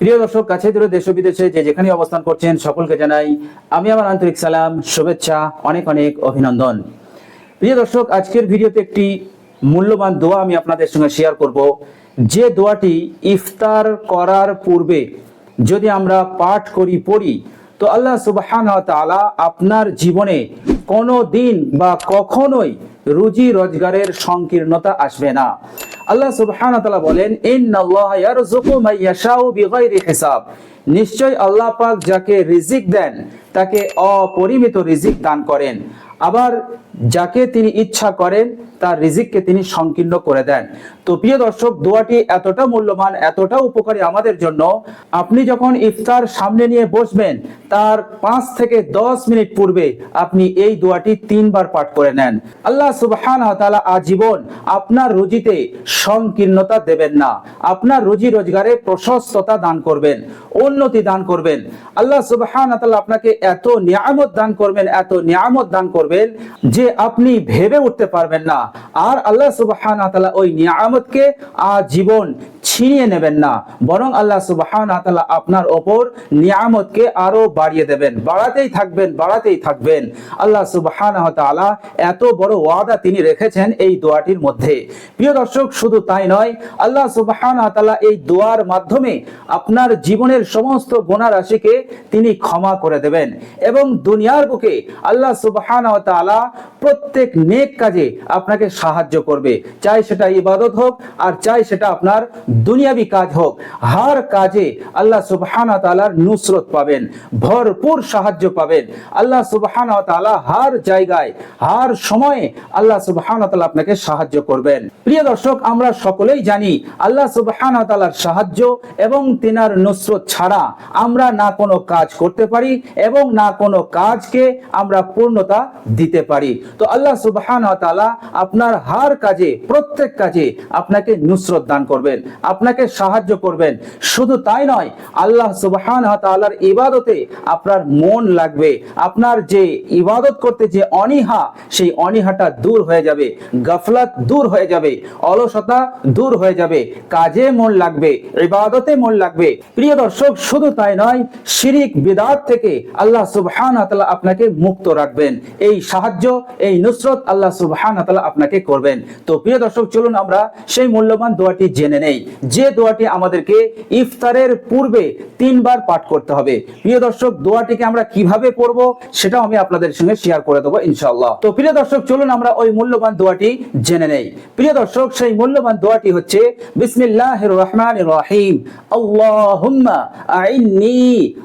প্রিয় দর্শক কাছে দূরে দেশ বিদেশে যে যেখানে অবস্থান করছেন, সকলকে জানাই আমি আমার আন্তরিক সালাম, শুভেচ্ছা, অনেক অনেক অভিনন্দন। প্রিয় দর্শক, আজকের ভিডিওতে একটি মূল্যবান দোয়া আমি আপনাদের সঙ্গে শেয়ার করব। যে দোয়াটি ইফতার করার পূর্বে যদি আমরা পাঠ করি, পড়ি, তো আল্লাহ সুবহান তাআলা আপনার জীবনে কোনো দিন বা কখনোই রুজি রোজগারের সংকীর্ণতা আসবে না। আল্লাহ সুবহান তাআলা বলেন ইন্নাল্লাহ ইয়ারযুকু মান ইয়াশাউ বিগাইরি হিসাব নিশ্চয় আল্লাহ পাক যাকে রিজিক দেন, তাকে অপরিমিত রিজিক দান করেন। আবার যাকে তিনি ইচ্ছা করেন, তার রিজিককে তিনি সংকীর্ণ করে দেন। তো প্রিয় দর্শক, দোয়াটি এতটা মূল্যবান, এতটা উপকারী আমাদের জন্য, আপনি যখন ইফতার সামনে নিয়ে বসবেন, তার পাঁচ থেকে দশ মিনিট পূর্বে আপনি এই দোয়াটি তিনবার পাঠ করে নেন। আল্লাহ সুবহান আজীবন আপনার রুজিতে সংকীর্ণতা দেবেন না। আপনার রুজি রোজগারে প্রশস্ততা দান করবেন। উন্নতি দান করবেন। আল্লাহ সুবহান আপনাকে এত নিয়ামত দান করবেন, এত নিয়ামত দান করবেন যে আপনি ভেবে উঠতে পারবেন না। আর আল্লাহ সুবহান তাআলা ওই নিয়ামতকে আজীবন ছিনিয়ে নেবেন না। বরং আল্লাহ সুবহান তাআলা আপনার ওপর নিয়ামতকে আরও বাড়িয়ে দেবেন। বাড়াতেই থাকবেন বাড়াতেই থাকবেন। আল্লাহ সুবহান তাআলা এত বড় ওয়াদা তিনি রেখেছেন এই দোয়াটির মধ্যে। প্রিয় দর্শক, শুধু তাই নয়, আল্লাহ সুবহান তাআলা এই দোয়ার মাধ্যমে আপনার জীবনের সমস্ত গুনাহ রাশিকে তিনি ক্ষমা করে দেবেন এবং দুনিয়ার বুকে আল্লাহ সুবহান তাআলা প্রত্যেক নেক কাজে আপনাকে সাহায্য করবে। চাই সেটা ইবাদত হোক আর চাই সেটা আপনার দুনিয়াবি কাজ হোক। হার কাজে আল্লাহ সুবহান তাআলার নুসরত পাবেন, ভরপুর সাহায্য পাবেন। আল্লাহ সুবহান তাআলা হার জায়গায়, হার সময়ে আল্লাহ সুবহান তাআলা আপনাকে সাহায্য করবেন। প্রিয় দর্শক, আমরা সকলেই জানি আল্লাহ সুবহান তাআলার সাহায্য এবং তিনার নুসরত ছাড়া আমরা না কোনো কাজ করতে পারি এবং না কোনো কাজকে আমরা পূর্ণতা দিতে পারি। তো আল্লাহ সুবহান তাআলা আপনার হার কাজে, প্রত্যেক কাজে আপনাকে নুসরত দান করবেন, আপনাকে সাহায্য করবেন। শুধু তাই নয়, আল্লাহ সুবহান তাআলার ইবাদতে আপনার মন লাগবে। আপনার যে ইবাদত করতে যে অনীহা, সেই অনীহাটা দূর হয়ে যাবে, গাফলাত দূর হয়ে যাবে, অলসতা দূর হয়ে যাবে, কাজে মন লাগবে, ইবাদতে মন লাগবে। প্রিয় দর্শক শুধু তাই নয়, শিরিক, বিদাত থেকে আল্লাহ সুবহান তাআলা আপনাকে মুক্ত রাখবেন। এই সাহায্য, এই নুসরত আল্লাহ সুবহান তাআলা আপনাকে করবেন। তো প্রিয় দর্শক, চলুন আমরা সেই মূল্যবান দোয়াটি জেনে নেই। যে দোয়াটি আমাদেরকে ইফতারের পূর্বে তিনবার পাঠ করতে হবে। প্রিয় দর্শক, দোয়াটিকে আমরা কীভাবে পড়ব সেটাও আমি আপনাদের সঙ্গে শেয়ার করে দেবো ইনশাআল্লাহ। তো প্রিয় দর্শক, চলুন আমরা ওই মূল্যবান দোয়াটি জেনে নেই। প্রিয় দর্শক, সেই মূল্যবান দোয়াটি হচ্ছে, বিসমিল্লাহির রহমানির রহিম, আল্লাহুম্মা আইন্নি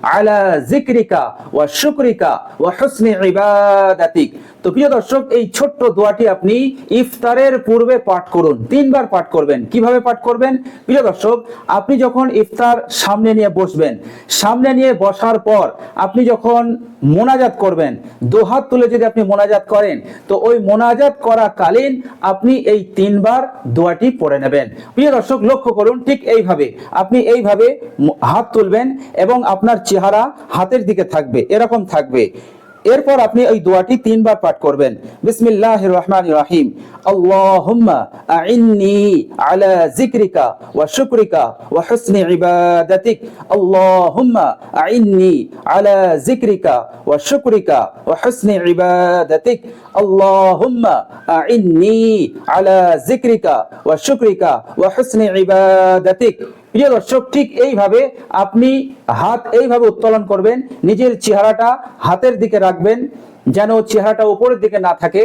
আলা যিকরিকা ওয়া শুকরিকা ওয়া হুসনি ইবাদাতিক তো প্রিয় দর্শক, এই ছোট্ট দোয়াটি আপনি ইফতারের পূর্বে পাঠ করুন, তিনবার পাঠ করবেন। কীভাবে পাঠ করবেন? প্রিয় দর্শক, আপনি যখন ইফতার সামনে নিয়ে বসবেন, সামনে নিয়ে বসার পর আপনি যখন মোনাজাত করবেন দোহাত তুলে যদি আপনি মোনাজাত করেন, তো ওই মোনাজাত করা কালীন আপনি এই তিনবার দোয়াটি পড়ে নেবেন। প্রিয় দর্শক, লক্ষ্য করুন, ঠিক এইভাবে আপনি এইভাবে হাত তুলবেন এবং আপনার চেহারা হাতের দিকে থাকবে, এরকম থাকবে। এরপর আপনি ওই দোয়াটি তিনবার পাঠ করবেন। বিসমিল্লাহ রহমান রাহিম। আল্লাহুম্মা আইন্নি আলা যিকরিকা ওয়া শুকরিকা ওয়া হুসনি ইবাদাতিক। আল্লাহুম্মা আইন্নি আলা যিকরিকা ওয়া শুকরিকা ওয়া হুসনি ইবাদাতিক। আল্লাহুম্মা আইন্নি আলা যিকরিকা ওয়া শুকরিকা ওয়া হুসনি ইবাদাতিক। প্রিয় দর্শক, ঠিক এইভাবে আপনি হাত এইভাবে উত্তোলন করবেন, নিজের চেহারাটা হাতের দিকে রাখবেন, যেন চেহারাটা উপরের দিকে না থাকে,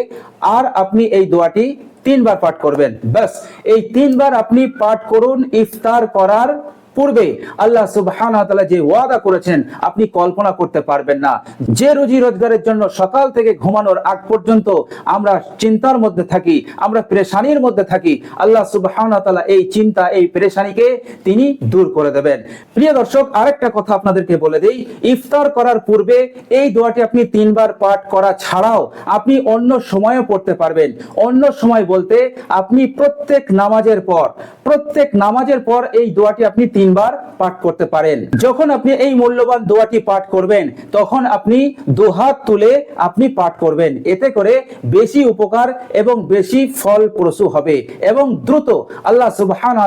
আর আপনি এই দোয়াটি তিনবার পাঠ করবেন। ব্যাস, এই তিনবার আপনি পাঠ করুন, ইফতার করার পূর্বে আল্লাহ সুবহানাহু ওয়া যে ওয়াদা করেছেন, আপনি কল্পনা করতে পারবেন না। যে রুজি রোজগারের জন্য সকাল থেকে ঘুমানোর আগ পর্যন্ত আমরা চিন্তার মধ্যে থাকি, আমরা পেরেশানির মধ্যে থাকি, আল্লাহ সুবহানাহু ওয়া এই চিন্তা, এই পেরেশানিকে তিনি দূর করে দেবেন। প্রিয় দর্শক, আরেকটা কথা আপনাদেরকে বলে দেই, ইফতার করার পূর্বে এই দোয়াটি আপনি তিনবার পাঠ করা ছাড়াও আপনি অন্য সময়ও পড়তে পারবেন। অন্য সময় বলতে আপনি প্রত্যেক নামাজের পর, প্রত্যেক নামাজের পর এই দোয়াটি আপনি তিনবার পাঠ করতে পারেন। যখন আপনি এই মূল্যবান দোয়াটি পাঠ করবেন, তখন আপনি দুহাত তুলে আপনি পাঠ করবেন। এতে করে বেশি উপকার এবং বেশি ফলপ্রসূ হবে এবং দ্রুত আল্লাহ সুবহান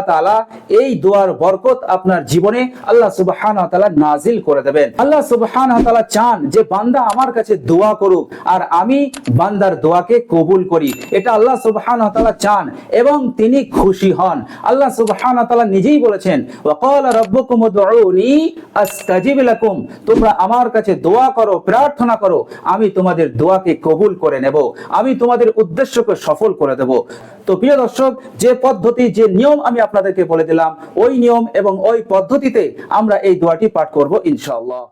এই দোয়ার বরকত আপনার জীবনে আল্লাহ সুবহান নাজিল করে দেবেন। আল্লাহ সুবহান চান যে বান্দা আমার কাছে দোয়া করুক আর আমি বান্দার দোয়াকে কবুল করি। এটা আল্লাহ সুবহান চান এবং তিনি খুশি হন। আল্লাহ সুবহান নিজেই বলেছেন তোমরা আমার কাছে দোয়া করো, প্রার্থনা করো, আমি তোমাদের দোয়াকে কবুল করে নেব, আমি তোমাদের উদ্দেশ্যকে সফল করে দেব। তো প্রিয় দর্শক, যে পদ্ধতি, যে নিয়ম আমি আপনাদেরকে বলে দিলাম, ওই নিয়ম এবং ওই পদ্ধতিতে আমরা এই দোয়াটি পাঠ করব ইনশাআল্লাহ।